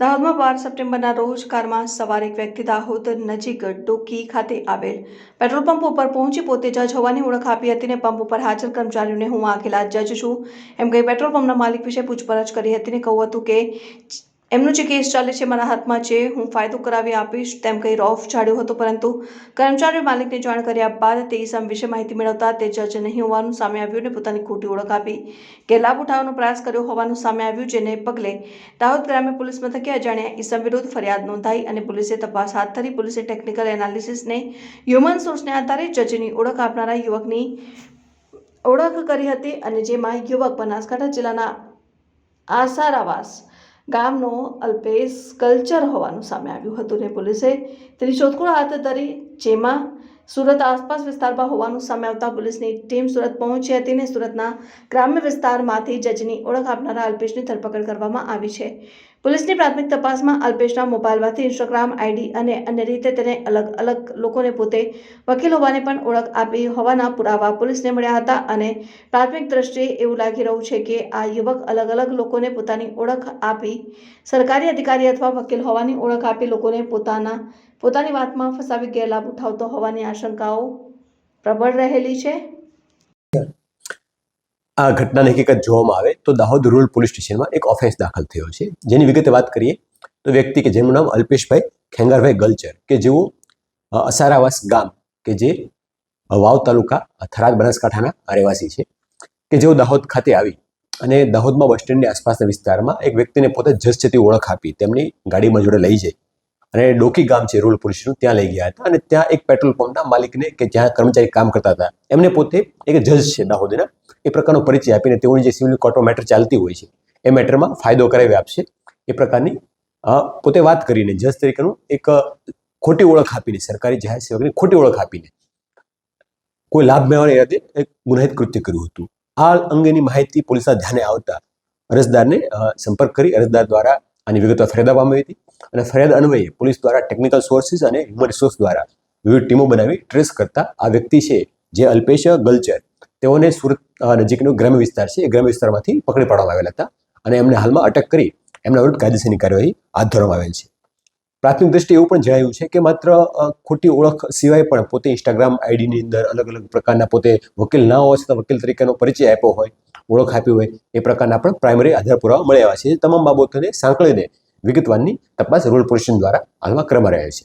દાહોદમાં બાર સપ્ટેમ્બરના રોજ કારમાં સવાર એક વ્યક્તિ દાહોદ નજીક ડોકી ખાતે આવેલ પેટ્રોલ પંપ ઉપર પહોંચી પોતે જજ હોવાની ઓળખ આપી હતી અને પંપ ઉપર હાજર કર્મચારીઓને હું આખેલા જજ છું. એમ કહી પેટ્રોલ પંપના માલિક વિશે પૂછપરછ કરી હતી ને કહ્યું હતું કે એમનો જે કેસ ચાલે છે મારા હાથમાં છે હું ફાયદો કરાવી આપીશ, તેમ કહી રોફ ચાડ્યો હતો, પરંતુ કર્મચારીઓ માલિકને જાણ કર્યા બાદ તે ઇસમ વિશે માહિતી મેળવતા તે જજ નહીં હોવાનું સામે આવ્યું અને પોતાની ખોટી ઓળખ આપી. ગેરલાભ ઉઠાવવાનો પ્રયાસ કર્યો હોવાનું સામે આવ્યું, જેને પગલે દાહોદ ગ્રામ્ય પોલીસ મથકે અજાણ્યા ઇસમ વિરુદ્ધ ફરિયાદ નોંધાઈ અને પોલીસે તપાસ હાથ ધરી પોલીસે ટેકનિકલ એનાલિસિસને હ્યુમન સોર્સને આધારે જજની ઓળખ આપનારા યુવકની ઓળખ કરી હતી અને જેમાં યુવક બનાસકાંઠા જિલ્લાના આસારાવાસ ગામનો અલ્પેશ કલ્ચર હોવાનું સામે આવ્યું હતું ને પોલીસે તેની શોધખોળ હાથ ધરી, જેમાં સુરત આસપાસ વિસ્તારમાં હોવાનું સામે આવતા પોલીસની ટીમ સુરત પહોંચી હતી ને સુરતના ગ્રામ્ય વિસ્તારમાંથી જજની ઓળખ આપનારા અલ્પેશની ધરપકડ કરવામાં આવી છે. પોલીસની પ્રાથમિક તપાસમાં અલ્પેશના મોબાઈલમાંથી ઇન્સ્ટાગ્રામ આઈડી અને અન્ય રીતે તેને અલગ અલગ લોકોને પોતે વકીલ હોવાને પણ ઓળખ આપી હોવાના પુરાવા પોલીસને મળ્યા હતા અને પ્રાથમિક દ્રષ્ટિએ એવું લાગી રહ્યું છે કે આ યુવક અલગ અલગ લોકોને પોતાની ઓળખ આપી સરકારી અધિકારી અથવા વકીલ હોવાની ઓળખ આપી લોકોને પોતાના, પોતાની વાતમાં ફસાવી ગેરલાભ ઉઠાવતો હોવાની આશંકાઓ પ્રબળ રહેલી છે. આ ઘટનાની હકીકત જોવામાં આવે તો દાહોદ રૂરલ પોલીસ સ્ટેશનમાં એક ઓફેન્સ દાખલ થયો છે. જેની વિગતે વાત કરીએ તો વ્યક્તિ કે જેનું નામ અલ્પેશભાઈ ખેંગારભાઈ ગલચર કે જેઓ અસારાવાસ ગામ કે જે વાવ તાલુકા થરાદ બનાસકાંઠાના રહેવાસી છે કે જેઓ દાહોદ ખાતે આવી અને દાહોદમાં બસ સ્ટેન્ડની આસપાસના વિસ્તારમાં એક વ્યક્તિને પોતે જસ જતી ઓળખ આપી, તેમની ગાડીમાં જોડે લઈ જઈ અને ડોકી ગામ છે રૂરલ પોલીસનું ત્યાં લઈ ગયા હતા અને ત્યાં એક પેટ્રોલ પંપના માલિકને કે જ્યાં કર્મચારી કામ કરતા હતા, એમને પોતે એક જજ છે દાહોદના એ પ્રકારનો પરિચય આપીને તેઓની જે સિવિલ કોર્ટમાં મેટર ચાલતી હોય છે, એ મેટરમાં ફાયદો કરાવી આપશે. એ પ્રકારની પોતે વાત કરીને જજ તરીકેનું એક ખોટી ઓળખ આપીને, સરકારી જાહેર સેવકની ખોટી ઓળખ આપીને, કોઈ લાભ મેળવવાની ઇરાદે એક ગુનાહિત કૃત્ય કર્યું હતું. આ અંગેની માહિતી પોલીસના ધ્યાને આવતા અરજદારને સંપર્ક કરી અરજદાર દ્વારા આની વિગતો ફરિયાદ આપવામાં હતી અને ફરિયાદ અન્વયે પોલીસ દ્વારા ટેકનિકલ સોર્સિસ અને હ્યુમન રિસોર્સ દ્વારા વિવિધ ટીમો બનાવી ટ્રેસ કરતા આ વ્યક્તિ છે, જે અલ્પેશ ગલચર. તેઓને સુરત નજીકનો ગ્રામ્ય વિસ્તાર છે, એ ગ્રામ્ય વિસ્તારમાંથી પકડી પાડવામાં આવેલા હતા અને એમને હાલમાં અટક કરી એમના વિરુદ્ધ કાયદેસરની કાર્યવાહી હાથ ધરવામાં આવેલ છે. પ્રાથમિક દ્રષ્ટિએ એવું પણ જણાવ્યું છે કે માત્ર ખોટી ઓળખ સિવાય પણ પોતે ઇન્સ્ટાગ્રામ આઈડીની અંદર અલગ અલગ પ્રકારના પોતે વકીલ ના હોવા છતાં વકીલ તરીકેનો પરિચય આપ્યો હોય, ઓળખ આપી હોય, એ પ્રકારના પણ પ્રાઇમરી આધાર પુરાવા મળ્યા છે. તમામ બાબતોને સાંકળીને વિગતવારની તપાસ રૂરલ પોલીસ દ્વારા હાલમાં કરવામાં રહે છે.